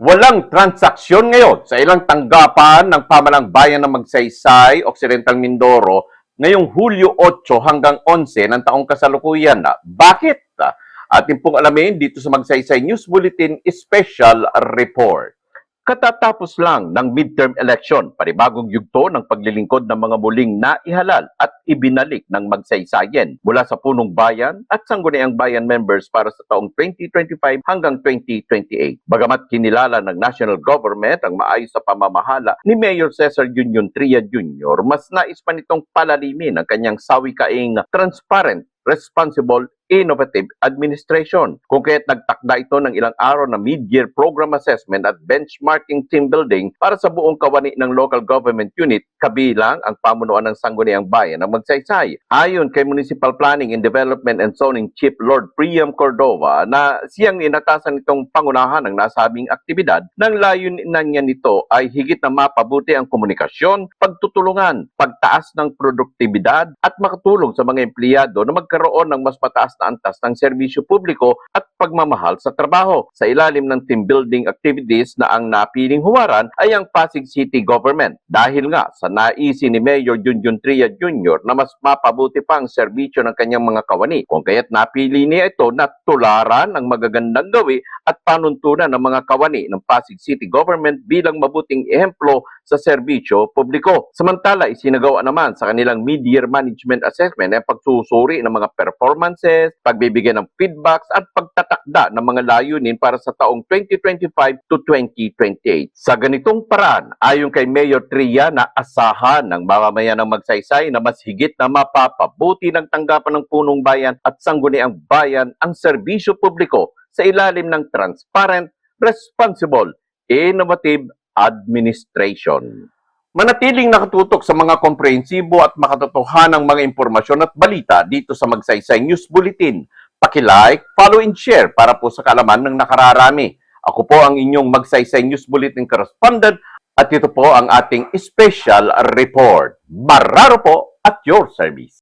Walang transaksyon ngayon sa ilang tanggapan ng pamalang bayan ng Magsaysay, Occidental Mindoro ngayong Hulyo 8 hanggang 11 ng taong kasalukuyan. Bakit? Atin pong alamin dito sa Magsaysay News Bulletin Special Report. Katatapos lang ng midterm election, panibagong yugto ng paglilingkod ng mga muling naihalal at ibinalik ng magsaysayan mula sa punong bayan at sangguniang bayan members para sa taong 2025 hanggang 2028. Bagamat kinilala ng national government ang maayos sa pamamahala ni Mayor Cesar Union Tria Jr., mas nais pa nitong palalimin ang kanyang sawikaing transparent responsible, innovative administration. Kung kaya't nagtakda ito ng ilang araw na mid-year program assessment at benchmarking team building para sa buong kawani ng local government unit kabilang ang pamunuan ng sangguniang bayan ng Magsaysay. Ayon kay Municipal Planning and Development and Zoning Chief Lord Priam Cordova na siyang inatasan itong pangunahan ng nasabing aktibidad nang layunin na niya nito ay higit na mapabuti ang komunikasyon, pagtutulungan, pagtaas ng produktibidad at makatulong sa mga empleyado na magkaroon ng mas mataas na antas ng serbisyo publiko at pagmamahal sa trabaho. Sa ilalim ng team building activities na ang napiling huwaran ay ang Pasig City Government. Dahil nga sa naisi ni Mayor Junjun Tria Jr. na mas mapabuti pa ang serbisyo ng kanyang mga kawani. Kung kaya't napili niya ito na tularan ang magagandang gawi at panuntunan ng mga kawani ng Pasig City Government bilang mabuting ehemplo sa serbisyo publiko. Samantala, isinagawa naman sa kanilang mid-year management assessment ang pagsusuri ng mga performances, pagbibigay ng feedbacks at pagtatakda ng mga layunin para sa taong 2025 to 2028. Sa ganitong paraan, ayon kay Mayor Tria na asahan ng mamamayan ng magsaysay na mas higit na mapapabuti ng tanggapan ng punong bayan at sangguniang bayan ang serbisyo publiko sa ilalim ng transparent, responsible, innovative administration. Manatiling nakatutok sa mga komprehensibo at makatotohanang mga impormasyon at balita dito sa Magsaysay News Bulletin. Paki-like, follow and share para po sa kalaman ng nakararami. Ako po ang inyong Magsaysay News Bulletin correspondent at ito po ang ating special report. Bararo po at your service.